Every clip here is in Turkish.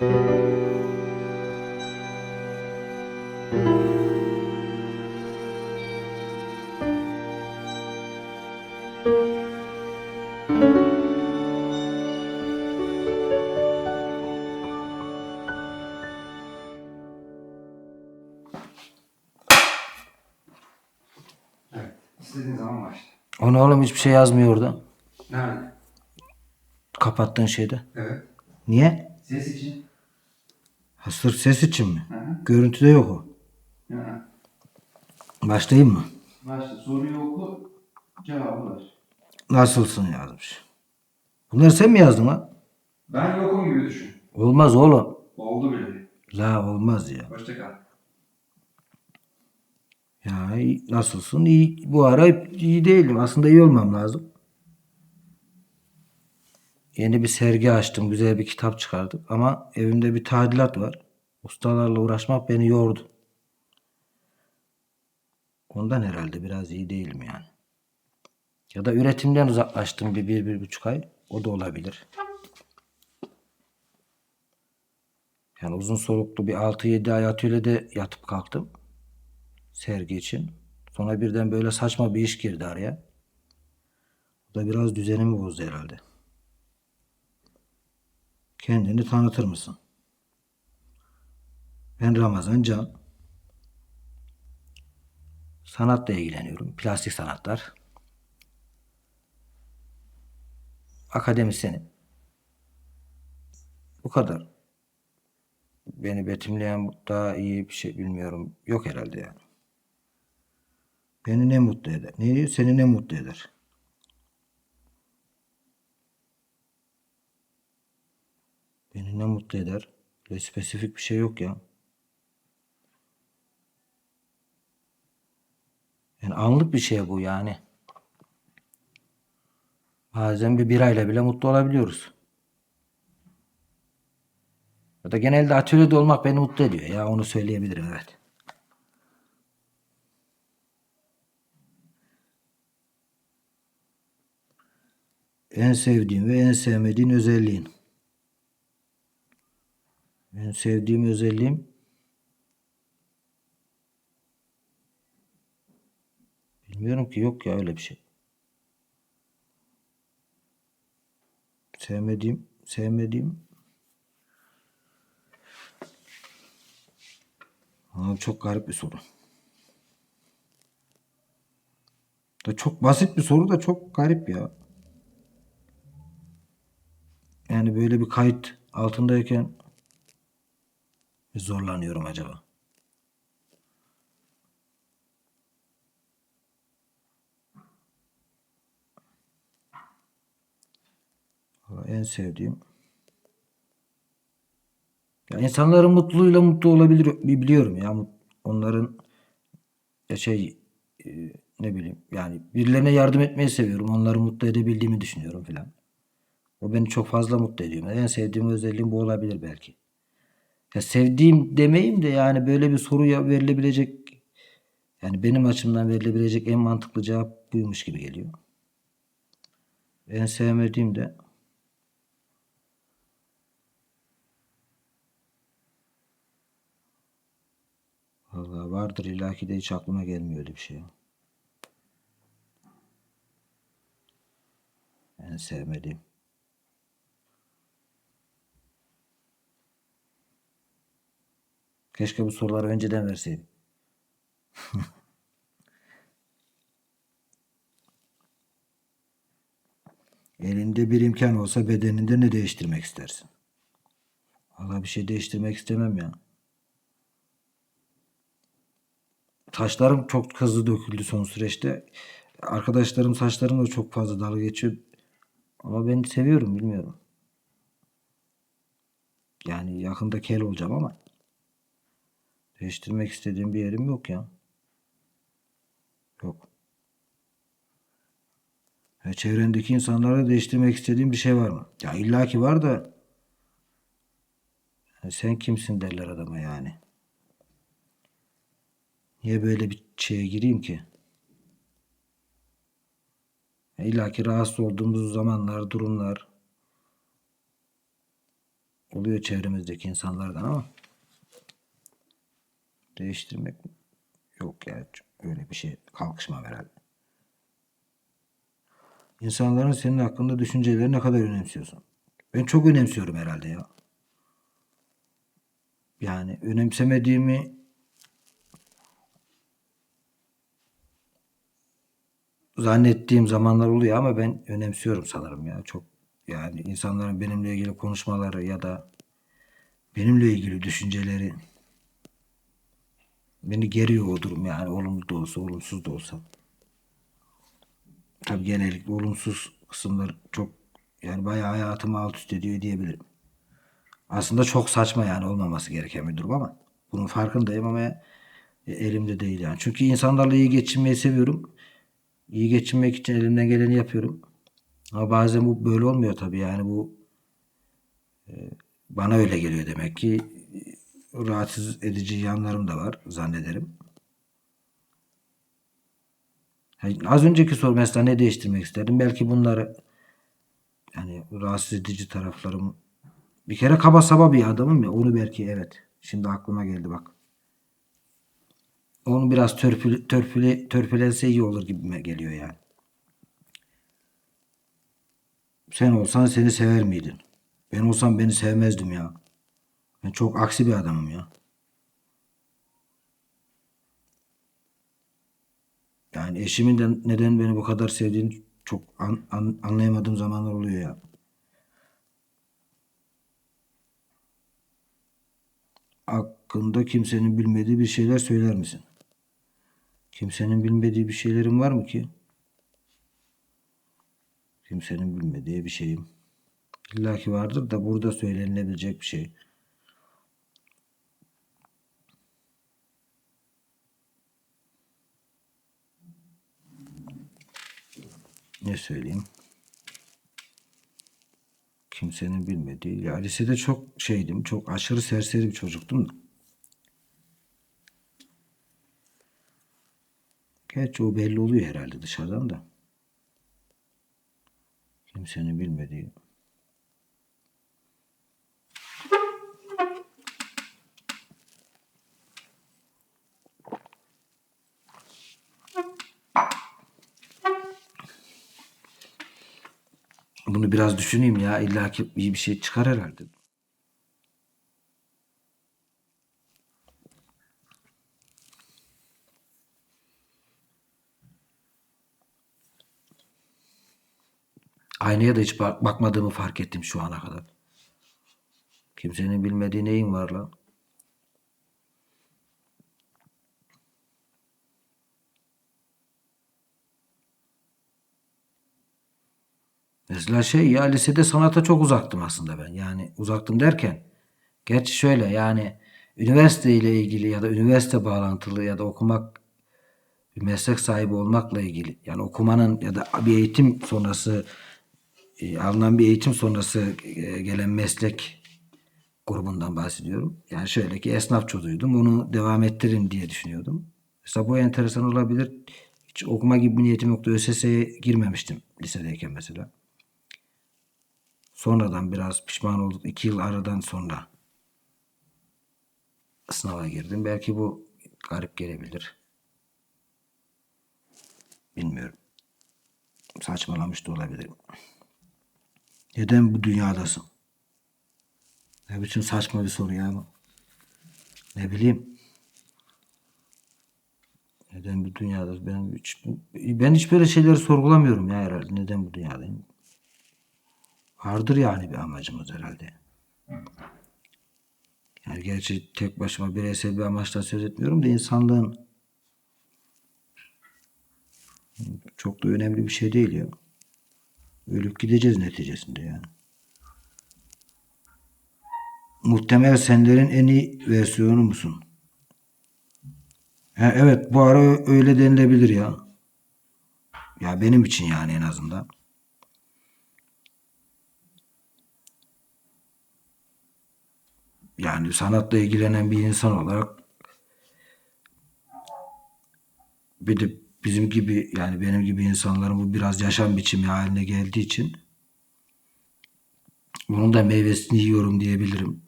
Evet. İstediğin zaman başla. Onu oğlum hiçbir şey yazmıyor orada. Nerede? Kapattığın şeyde. Evet. Niye? Ses için. Ha, sırf ses için mi? Hı. Görüntüde yok o. Hı. Başlayayım mı? Başla. Soruyu oku. Cevabı ver. Nasılsın yazmış. Bunları sen mi yazdın lan? Ben yokum gibi düşün. Olmaz oğlum. Oldu bile. La olmaz ya. Hoşça kal. Ya nasılsın? İyi. Bu ara iyi değilim. Aslında iyi olmam lazım. Yeni bir sergi açtım. Güzel bir kitap çıkardık. Ama evimde bir tadilat var. Ustalarla uğraşmak beni yordu. Ondan herhalde biraz iyi değilim yani. Ya da üretimden uzaklaştım bir, bir, bir buçuk ay. O da olabilir. Yani uzun soluklu bir 6-7 ay atölyede yatıp kalktım sergi için. Sonra birden böyle saçma bir iş girdi araya. Bu da biraz düzenimi bozdu herhalde. Kendini tanıtır mısın? Ben Ramazan Can. Sanatla ilgileniyorum. Plastik sanatlar. Akademisyenim. Bu kadar. Beni betimleyen daha iyi bir şey bilmiyorum. Yok herhalde yani. Beni ne mutlu eder? Ne, seni ne mutlu eder? Beni ne mutlu eder? Böyle spesifik bir şey yok ya. Yani anlık bir şey bu yani. Bazen bir birayla bile mutlu olabiliyoruz. Ya da genelde atölyede olmak beni mutlu ediyor ya onu söyleyebilirim evet. En sevdiğin ve en sevmediğin özelliğin. En sevdiğim özelliğim Bilmiyorum ki yok ya öyle bir şey. Sevmediğim, sevmediğim Abi çok garip bir soru. Da çok basit bir soru da çok garip ya. Yani böyle bir kayıt altındayken zorlanıyorum acaba. En sevdiğim ya insanların mutluluğuyla mutlu olabilir biliyorum ya onların ya şey e, ne bileyim yani birilerine yardım etmeyi seviyorum. Onları mutlu edebildiğimi düşünüyorum filan. O beni çok fazla mutlu ediyor. En sevdiğim özelliğim bu olabilir belki. Ya sevdiğim demeyeyim de yani böyle bir soruya verilebilecek yani benim açımdan verilebilecek en mantıklı cevap buymuş gibi geliyor. En sevmediğim de Vallahi vardır illaki de hiç aklıma gelmiyor öyle bir şey. En sevmediğim. Keşke bu soruları önceden verseydim. Elinde bir imkan olsa bedeninde ne değiştirmek istersin? Vallahi bir şey değiştirmek istemem ya. Saçlarım çok hızlı döküldü son süreçte. Arkadaşlarım saçlarımla çok fazla dalga geçiyor. Ama ben seviyorum bilmiyorum. Yani yakında kel olacağım ama değiştirmek istediğim bir yerim yok ya. Yok. Ya çevrendeki insanlara değiştirmek istediğim bir şey var mı? Ya illaki var da ya sen kimsin derler adama yani. Niye böyle bir şeye gireyim ki? İlla ki rahatsız olduğumuz zamanlar, durumlar. oluyor çevremizdeki insanlardan ama değiştirmek yok ya. Öyle bir şey kalkışmam herhalde. İnsanların senin hakkında düşünceleri ne kadar önemsiyorsun? Ben çok önemsiyorum herhalde ya. Yani önemsemediğimi zannettiğim zamanlar oluyor ama ben önemsiyorum sanırım ya. Çok yani insanların benimle ilgili konuşmaları ya da benimle ilgili düşünceleri beni geriyor o durum yani olumlu da olsa olumsuz da olsa. Tabii genellikle olumsuz kısımlar çok yani bayağı hayatımı alt üst ediyor diyebilirim. Aslında çok saçma yani olmaması gereken bir durum ama bunun farkındayım ama e, elimde değil yani. Çünkü insanlarla iyi geçinmeyi seviyorum. İyi geçinmek için elimden geleni yapıyorum. Ama bazen bu böyle olmuyor tabii yani bu e, bana öyle geliyor demek ki rahatsız edici yanlarım da var zannederim. Yani az önceki soru mesela ne değiştirmek isterdim? Belki bunları yani rahatsız edici taraflarım bir kere kaba saba bir adamım ya onu belki evet. Şimdi aklıma geldi bak. Onu biraz törpül, törpüle, törpülense iyi olur gibime geliyor yani. Sen olsan seni sever miydin? Ben olsam beni sevmezdim ya. Ben çok aksi bir adamım ya. Yani eşimin de neden beni bu kadar sevdiğini çok an- an- anlayamadığım zamanlar oluyor ya. Hakkında kimsenin bilmediği bir şeyler söyler misin? Kimsenin bilmediği bir şeylerim var mı ki? Kimsenin bilmediği bir şeyim. İlla ki vardır da burada söylenilebilecek bir şey. Ne söyleyeyim? Kimsenin bilmediği. Ya lisede çok şeydim. Çok aşırı serseri bir çocuktum da. Gerçi o belli oluyor herhalde dışarıdan da. Kimsenin bilmediği. Bunu biraz düşüneyim ya. İlla ki iyi bir şey çıkar herhalde. Aynaya da hiç bak- bakmadığımı fark ettim şu ana kadar. Kimsenin bilmediği neyim var lan? Mesela şey ya lisede sanata çok uzaktım aslında ben. Yani uzaktım derken gerçi şöyle yani üniversite ile ilgili ya da üniversite bağlantılı ya da okumak bir meslek sahibi olmakla ilgili yani okumanın ya da bir eğitim sonrası e, alınan bir eğitim sonrası e, gelen meslek grubundan bahsediyorum. Yani şöyle ki esnaf çocuğuydum. Onu devam ettiririm diye düşünüyordum. Mesela bu enteresan olabilir. Hiç okuma gibi bir niyetim yoktu. ÖSS'ye girmemiştim lisedeyken mesela. Sonradan biraz pişman olduk. İki yıl aradan sonra sınava girdim. Belki bu garip gelebilir. Bilmiyorum. Saçmalamış da olabilirim. Neden bu dünyadasın? Ne biçim saçma bir soru ya bu. Ne bileyim. Neden bu dünyada? Ben hiç, ben hiç böyle şeyleri sorgulamıyorum ya herhalde. Neden bu dünyadayım? Vardır yani bir amacımız herhalde. Yani gerçi tek başıma bireysel bir amaçtan söz etmiyorum da insanlığın çok da önemli bir şey değil ya. Ölüp gideceğiz neticesinde yani. Muhtemel senlerin en iyi versiyonu musun? Ha, evet bu ara öyle denilebilir ya. Ya benim için yani en azından. Yani sanatla ilgilenen bir insan olarak bir de bizim gibi yani benim gibi insanların bu biraz yaşam biçimi haline geldiği için Bunun da meyvesini yiyorum diyebilirim.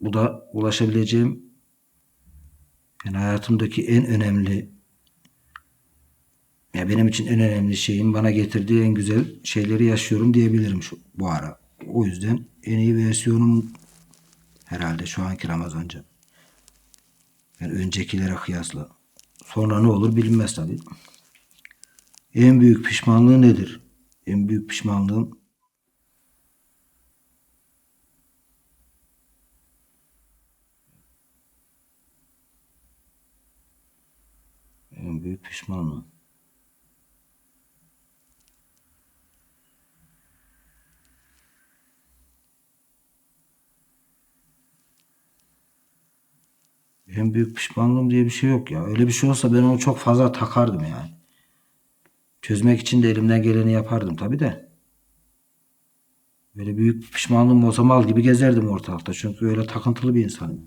Bu da ulaşabileceğim yani hayatımdaki en önemli ya benim için en önemli şeyin bana getirdiği en güzel şeyleri yaşıyorum diyebilirim şu bu ara. O yüzden en iyi versiyonum herhalde şu anki Ramazanca. Yani öncekilere kıyasla. Sonra ne olur bilinmez tabii. En büyük pişmanlığı nedir? En büyük pişmanlığım en büyük pişmanlığım. En büyük pişmanlığım diye bir şey yok ya. Öyle bir şey olsa ben onu çok fazla takardım yani. Çözmek için de elimden geleni yapardım tabii de. Böyle büyük pişmanlığım olsa mal gibi gezerdim ortalıkta. Çünkü öyle takıntılı bir insanım.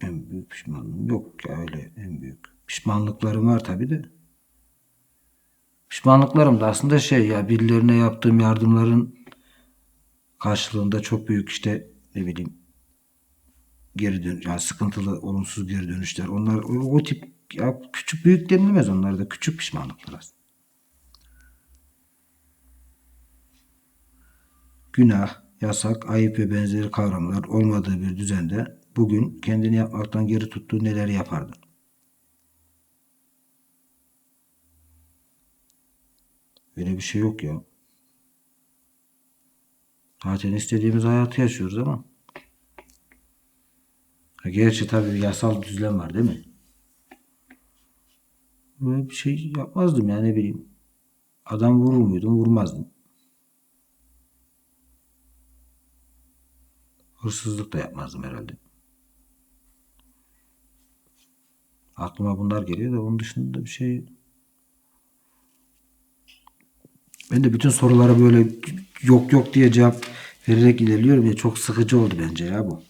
En büyük pişmanlığım yok ya öyle en büyük. Pişmanlıklarım var tabii de. Pişmanlıklarım da aslında şey ya birilerine yaptığım yardımların karşılığında çok büyük işte ne bileyim geri dön yani sıkıntılı olumsuz geri dönüşler. Onlar o, o tip ya küçük büyük denilmez onlar da küçük pişmanlıklar aslında. Günah, yasak, ayıp ve benzeri kavramlar olmadığı bir düzende bugün kendini yapmaktan geri tuttuğu neleri yapardı? Öyle bir şey yok ya. Zaten istediğimiz hayatı yaşıyoruz ama. Gerçi tabii yasal düzlem var değil mi? Böyle bir şey yapmazdım yani ne bileyim. Adam vurur muydum? Vurmazdım. Hırsızlık da yapmazdım herhalde. Aklıma bunlar geliyor da onun dışında bir şey Ben de bütün sorulara böyle yok yok diye cevap vererek ilerliyorum ya çok sıkıcı oldu bence ya bu.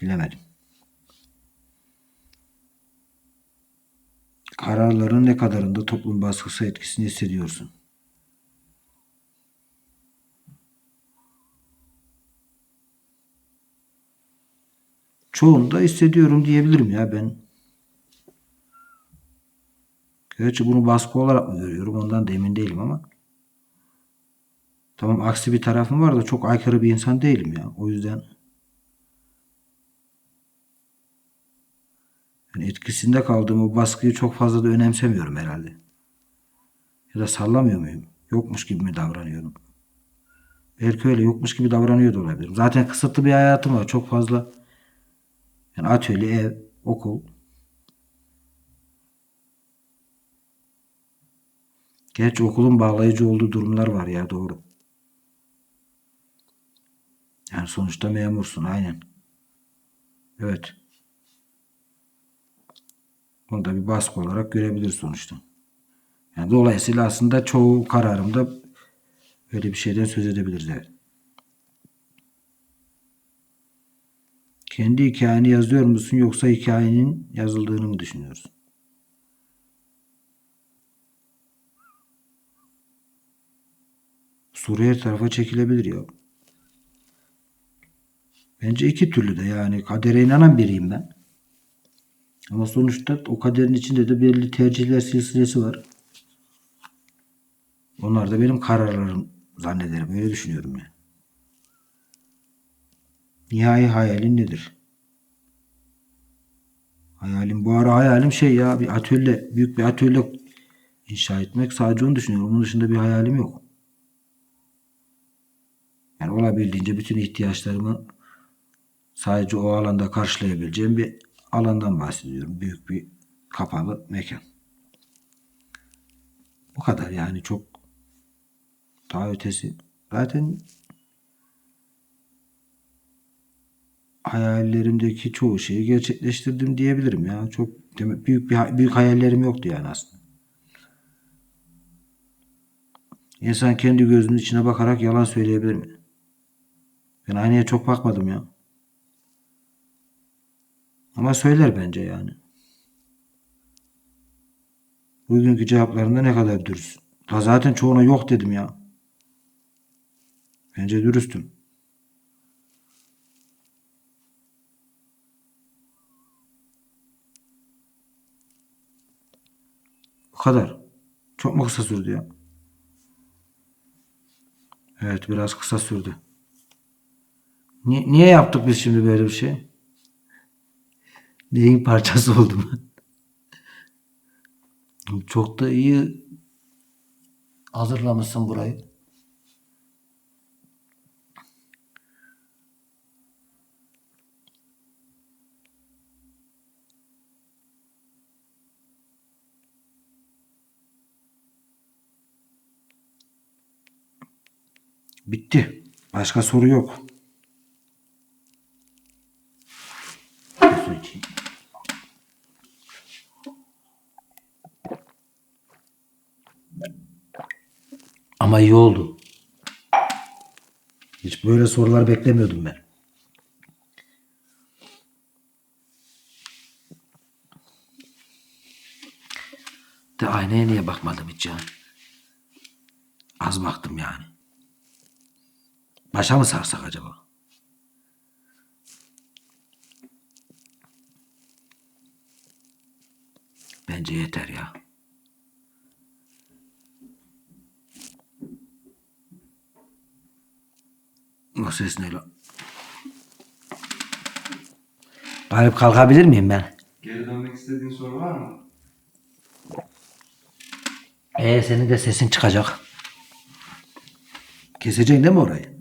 Bilemedim. Kararların ne kadarında toplum baskısı etkisini hissediyorsun? Çoğunda hissediyorum diyebilirim ya ben. Gerçi bunu baskı olarak mı görüyorum ondan da emin değilim ama. Tamam aksi bir tarafım var da çok aykırı bir insan değilim ya. O yüzden yani etkisinde kaldığım o baskıyı çok fazla da önemsemiyorum herhalde. Ya da sallamıyor muyum? Yokmuş gibi mi davranıyorum? Belki öyle yokmuş gibi davranıyor da olabilirim. Zaten kısıtlı bir hayatım var. Çok fazla yani atölye, ev, okul. Gerçi okulun bağlayıcı olduğu durumlar var ya doğru. Yani sonuçta memursun aynen. Evet. Bunu da bir baskı olarak görebilir sonuçta. Yani dolayısıyla aslında çoğu kararımda öyle bir şeyden söz edebiliriz. Evet. Kendi hikayeni yazıyor musun yoksa hikayenin yazıldığını mı düşünüyorsun? Soru her tarafa çekilebilir ya. Bence iki türlü de yani kadere inanan biriyim ben. Ama sonuçta o kaderin içinde de belli tercihler silsilesi var. Onlar da benim kararlarım zannederim. Öyle düşünüyorum yani. Nihai hayalin nedir? Hayalim bu ara hayalim şey ya bir atölye büyük bir atölye inşa etmek sadece onu düşünüyorum. Onun dışında bir hayalim yok. Yani olabildiğince bütün ihtiyaçlarımı sadece o alanda karşılayabileceğim bir alandan bahsediyorum. Büyük bir kapalı mekan. Bu kadar yani çok daha ötesi. Zaten hayallerimdeki çoğu şeyi gerçekleştirdim diyebilirim ya. Çok demek büyük bir büyük hayallerim yoktu yani aslında. İnsan kendi gözünün içine bakarak yalan söyleyebilir mi? Ben aynaya çok bakmadım ya. Ama söyler bence yani. Bugünkü cevaplarında ne kadar dürüst. Ha zaten çoğuna yok dedim ya. Bence dürüstüm. Bu kadar. Çok mu kısa sürdü ya? Evet biraz kısa sürdü. Niye, niye yaptık biz şimdi böyle bir şey? Neyin parçası oldum ben? Çok da iyi hazırlamışsın burayı. Bitti. Başka soru yok. Ama iyi oldu. Hiç böyle sorular beklemiyordum ben. De aynaya niye bakmadım hiç ya? Az baktım yani. Başa mı sarsak acaba? Bence yeter ya. O ses ne lan? Galip kalkabilir miyim ben? Geri dönmek istediğin soru var mı? Ee senin de sesin çıkacak. Keseceksin değil mi orayı?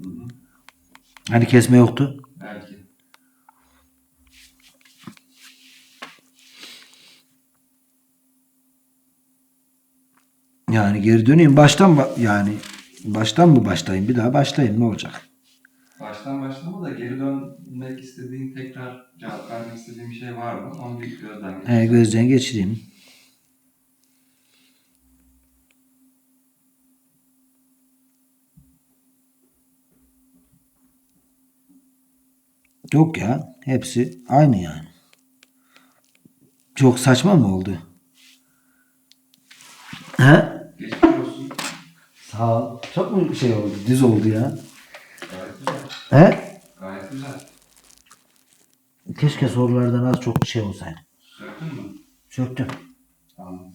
Hani kesme yoktu? Belki. Yani geri döneyim baştan ba- yani baştan mı başlayayım bir daha başlayayım ne olacak? Baştan başlama da geri dönmek istediğin tekrar cevap vermek istediğin bir şey var mı? Onu bir gözden geçir. He, gözden geçireyim. Yok ya hepsi aynı yani. Çok saçma mı oldu? He? Geçmiş olsun. Sağ ol. Çok mu şey oldu? Düz oldu ya. Güzel. He? Gayet güzel. Keşke sorulardan az çok şey olsaydı. Söktün mü? Söktüm. Tamam.